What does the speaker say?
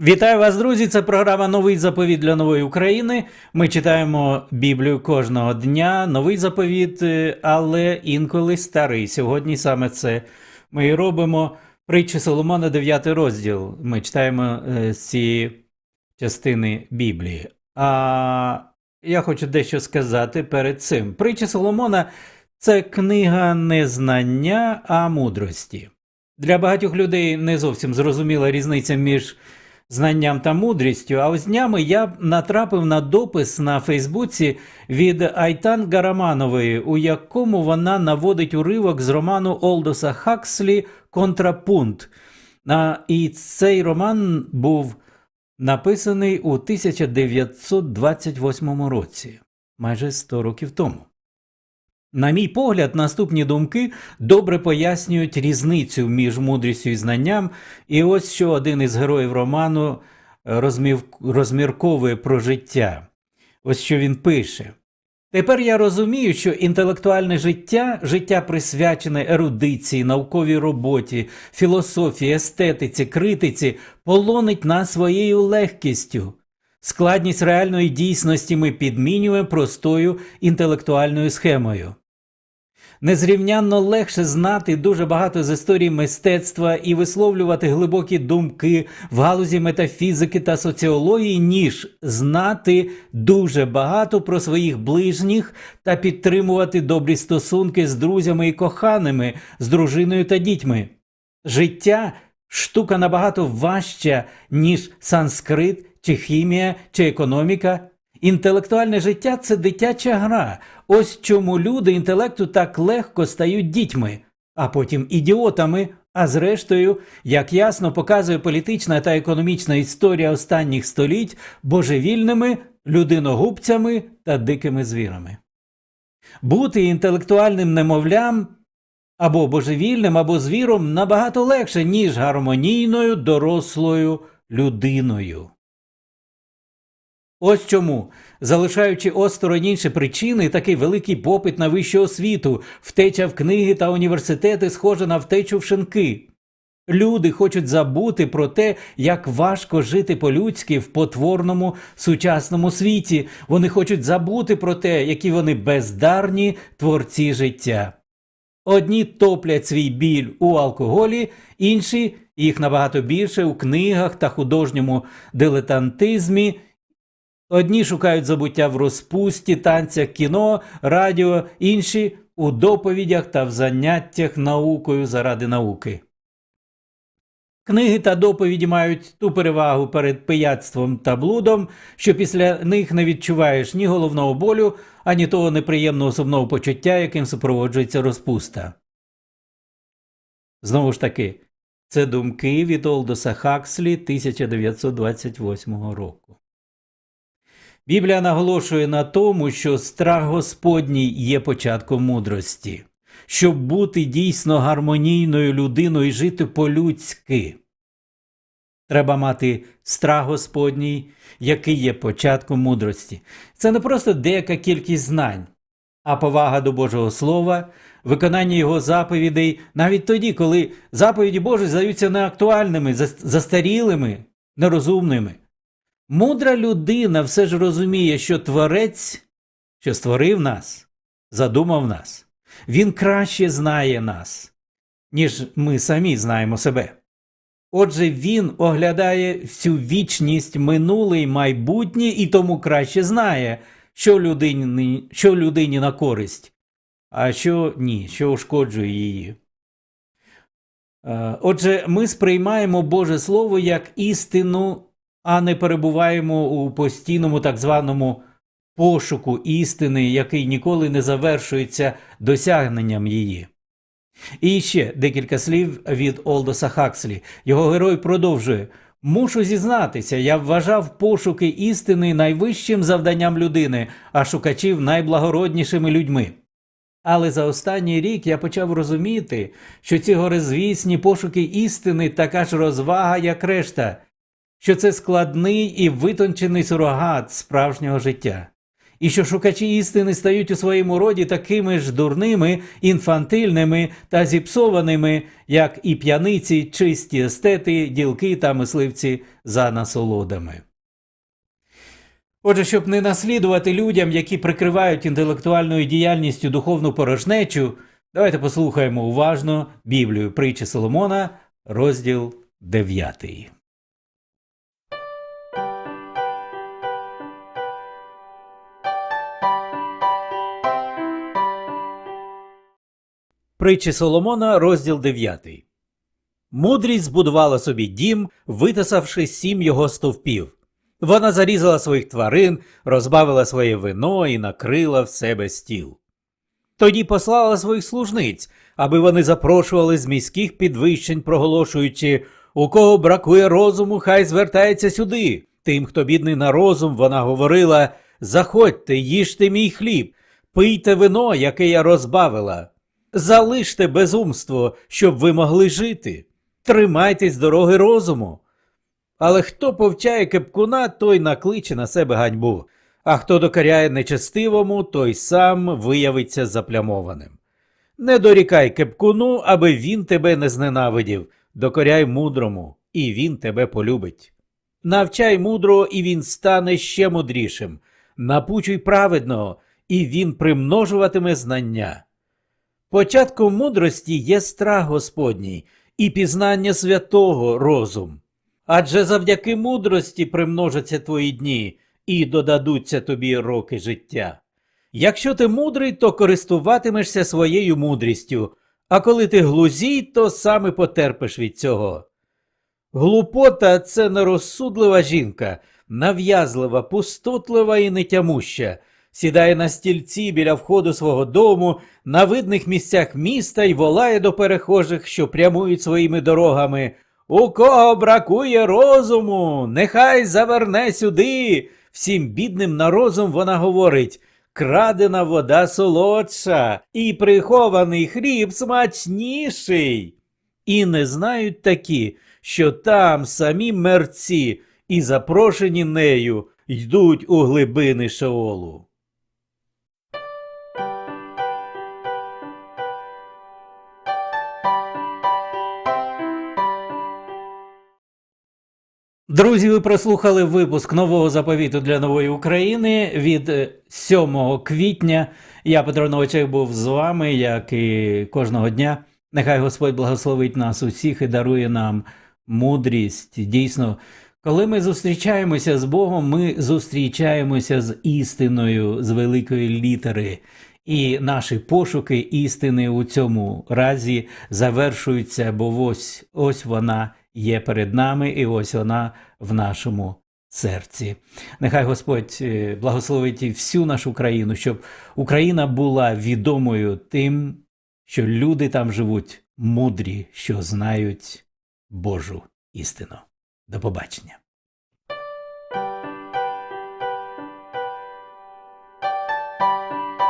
Вітаю вас, друзі! Це програма Новий заповіт для нової України. Ми читаємо Біблію кожного дня, новий заповіт, е, але інколи старий. Сьогодні саме це ми і робимо. Притчі Соломона, 9 розділ. Ми читаємо е, з цієї частини Біблії. А я хочу дещо сказати перед цим. Притчі Соломона це книга не знання, а мудрості. Для багатьох людей не зовсім зрозуміла різниця між знанням та мудрістю. А ось днями я натрапив на допис на Фейсбуці від Айтан Гараманової, у якому вона наводить уривок з роману Олдоса Хакслі Контрапункт. І цей роман був написаний у 1928 році, майже 100 років тому. На мій погляд, наступні думки добре пояснюють різницю між мудрістю і знанням, і ось що один із героїв роману розмірковує про життя. Ось що він пише. Тепер я розумію, що інтелектуальне життя, життя присвячене ерудиції, науковій роботі, філософії, естетиці, критиці, полонить нас своєю легкістю. Складність реальної дійсності ми підмінюємо простою інтелектуальною схемою. Незрівнянно легше знати дуже багато з історії мистецтва і висловлювати глибокі думки в галузі метафізики та соціології, ніж знати дуже багато про своїх ближніх та підтримувати добрі стосунки з друзями і коханими, з дружиною та дітьми. Життя штука набагато важча, ніж санскрит чи хімія, чи економіка. Інтелектуальне життя це дитяча гра. Ось чому люди інтелекту так легко стають дітьми, а потім ідіотами. А зрештою, як ясно показує політична та економічна історія останніх століть, божевільними, людиногубцями та дикими звірами. Бути інтелектуальним немовлям або божевільним, або звіром набагато легше, ніж гармонійною дорослою людиною. Ось чому, залишаючи осторонь інші причини, такий великий попит на вищу освіту, втеча в книги та університети схожа на втечу в шинки. Люди хочуть забути про те, як важко жити по-людськи в потворному сучасному світі. Вони хочуть забути про те, які вони бездарні творці життя. Одні топлять свій біль у алкоголі, інші їх набагато більше у книгах та художньому дилетантизмі. Одні шукають забуття в розпусті, танцях, кіно, радіо, інші у доповідях та в заняттях наукою заради науки. Книги та доповіді мають ту перевагу перед пияцтвом та блудом, що після них не відчуваєш ні головного болю, ані того неприємного сумного почуття, яким супроводжується розпуста. Знову ж таки, це думки від Олдоса Хакслі 1928 року. Біблія наголошує на тому, що страх Господній є початком мудрості, щоб бути дійсно гармонійною людиною і жити по-людськи. Треба мати страх Господній, який є початком мудрості. Це не просто деяка кількість знань, а повага до Божого Слова, виконання Його заповідей навіть тоді, коли заповіді Божі здаються неактуальними, застарілими, нерозумними. Мудра людина все ж розуміє, що Творець, що створив нас, задумав нас, Він краще знає нас, ніж ми самі знаємо себе. Отже, він оглядає всю вічність, минуле й майбутнє і тому краще знає, що людині, що людині на користь, а що ні, що ушкоджує її. Е, отже, ми сприймаємо Боже Слово як істину а не перебуваємо у постійному так званому пошуку істини, який ніколи не завершується досягненням її. І ще декілька слів від Олдоса Хакслі. Його герой продовжує. Мушу зізнатися, я вважав пошуки істини найвищим завданням людини, а шукачів найблагороднішими людьми. Але за останній рік я почав розуміти, що ці горизвісні пошуки істини така ж розвага, як решта, що це складний і витончений сурогат справжнього життя, і що шукачі істини стають у своєму роді такими ж дурними, інфантильними та зіпсованими, як і п'яниці, чисті естети, ділки та мисливці за насолодами. Отже, щоб не наслідувати людям, які прикривають інтелектуальною діяльністю духовну порожнечу, давайте послухаємо уважно Біблію притчі Соломона, розділ 9. Притчі Соломона, розділ 9. Мудрість збудувала собі дім, витасавши сім його стовпів. Вона зарізала своїх тварин, розбавила своє вино і накрила в себе стіл. Тоді послала своїх служниць, аби вони запрошували з міських підвищень, проголошуючи, у кого бракує розуму, хай звертається сюди. Тим, хто бідний на розум, вона говорила Заходьте, їжте мій хліб, пийте вино, яке я розбавила. Залиште безумство, щоб ви могли жити. Тримайтесь дороги розуму. Але хто повчає кепкуна, той накличе на себе ганьбу, а хто докоряє нечестивому, той сам виявиться заплямованим. Не дорікай кепкуну, аби він тебе не зненавидів, докоряй мудрому, і він тебе полюбить. Навчай мудрого, і він стане ще мудрішим. Напучуй праведного, і він примножуватиме знання. Початком мудрості є страх Господній і пізнання святого розум. Адже завдяки мудрості примножаться твої дні і додадуться тобі роки життя. Якщо ти мудрий, то користуватимешся своєю мудрістю, а коли ти глузій, то саме потерпиш від цього. Глупота це нерозсудлива жінка, нав'язлива, пустотлива і нетямуща, сідає на стільці біля входу свого дому, на видних місцях міста й волає до перехожих, що прямують своїми дорогами. У кого бракує розуму, нехай заверне сюди. Всім бідним на розум вона говорить крадена вода солодша, і прихований хліб смачніший. І не знають такі, що там самі мерці і запрошені нею йдуть у глибини шеолу. Друзі, ви прослухали випуск нового заповіту для нової України від е, 7 квітня. Я Петро Новачек був з вами, як і кожного дня. Нехай Господь благословить нас усіх і дарує нам мудрість. Дійсно, коли ми зустрічаємося з Богом, ми зустрічаємося з істиною з великої літери. І наші пошуки істини у цьому разі завершуються, бо ось ось вона є перед нами, і ось вона в нашому серці. Нехай Господь е, благословить і всю нашу країну, щоб Україна була відомою тим, що люди там живуть мудрі, що знають Божу істину. До побачення.